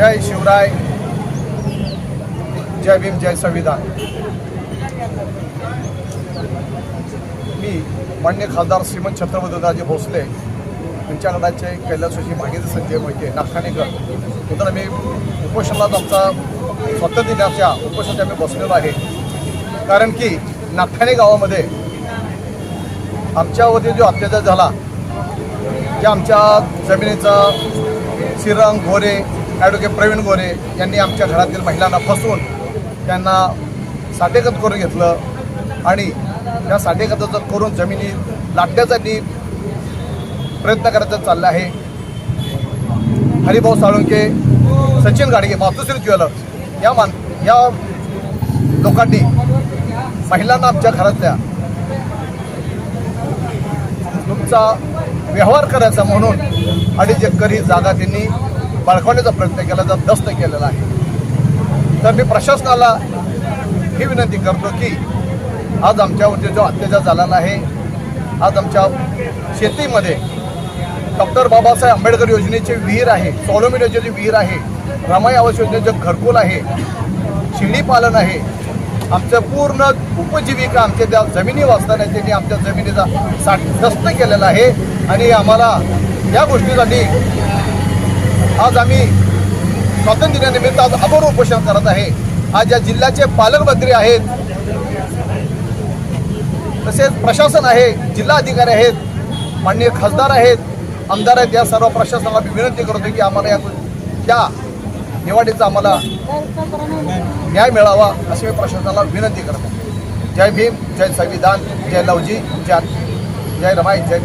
जय शिवराय जय भीम जय संविधान. मी मान्य खासदार श्रीमंत छत्रपतीदाजी भोसले यांच्या गटाचे कैलासवासी मागेचे संजय मोहिते नागठाणेकर. नंतर मी उपोषणात आमचा स्वातंत्र्य दिनाच्या उपोषणात आम्ही बसलेलो आहे. कारण की नागठाणे गावामध्ये आमच्यावरती जो अत्याचार झाला ज्या आमच्या जमिनीचा श्रीरंग घोरे ॲडव्होकेट प्रवीण गोरे यांनी आमच्या घरातील महिलांना फसवून त्यांना साठेकत करून घेतलं. आणि त्या साठेकताचं करून जमिनी लाटण्यासाठी प्रयत्न करायचा चालला आहे. हरिभाऊ साळुंके सचिन गाडगे मातुश्री ज्वेलर्स या मान या लोकांनी महिलांना आमच्या घरातल्या तुमचा व्यवहार करायचा म्हणून अडीच एकर ही जागा त्यांनी बळकवण्याचा प्रयत्न केला जात दस्त केलेला आहे. तर मी प्रशासनाला ही विनंती करतो की आज आमच्यावरती जो अत्याचार झालेला आहे आज आमच्या शेतीमध्ये डॉक्टर बाबासाहेब आंबेडकर योजनेची विहीर आहे स्वावलंबी योजनेची विहीर आहे रमाई आवास योजनेचं घरकुल आहे शेळी पालन आहे आमचं पूर्ण उपजीविका आमच्या त्या जमिनी वाचताना त्यांनी आमच्या जमिनीचा साठ दस्त केलेला आहे. आणि आम्हाला या गोष्टीसाठी आज आम्ही स्वातंत्र्य दिनानिमित्त आज अमर उपोषण करत आहे. आज या जिल्ह्याचे पालकमंत्री आहेत तसेच प्रशासन आहे जिल्हा अधिकारी आहेत माननीय खासदार आहेत आमदार आहेत या सर्व प्रशासनाला मी विनंती करतो की आम्हाला या त्या निवाडीचा आम्हाला न्याय मिळावा अशी मी प्रशासनाला विनंती करतो. जय भीम जय संविधान जय लवजी जय जय रमाई जय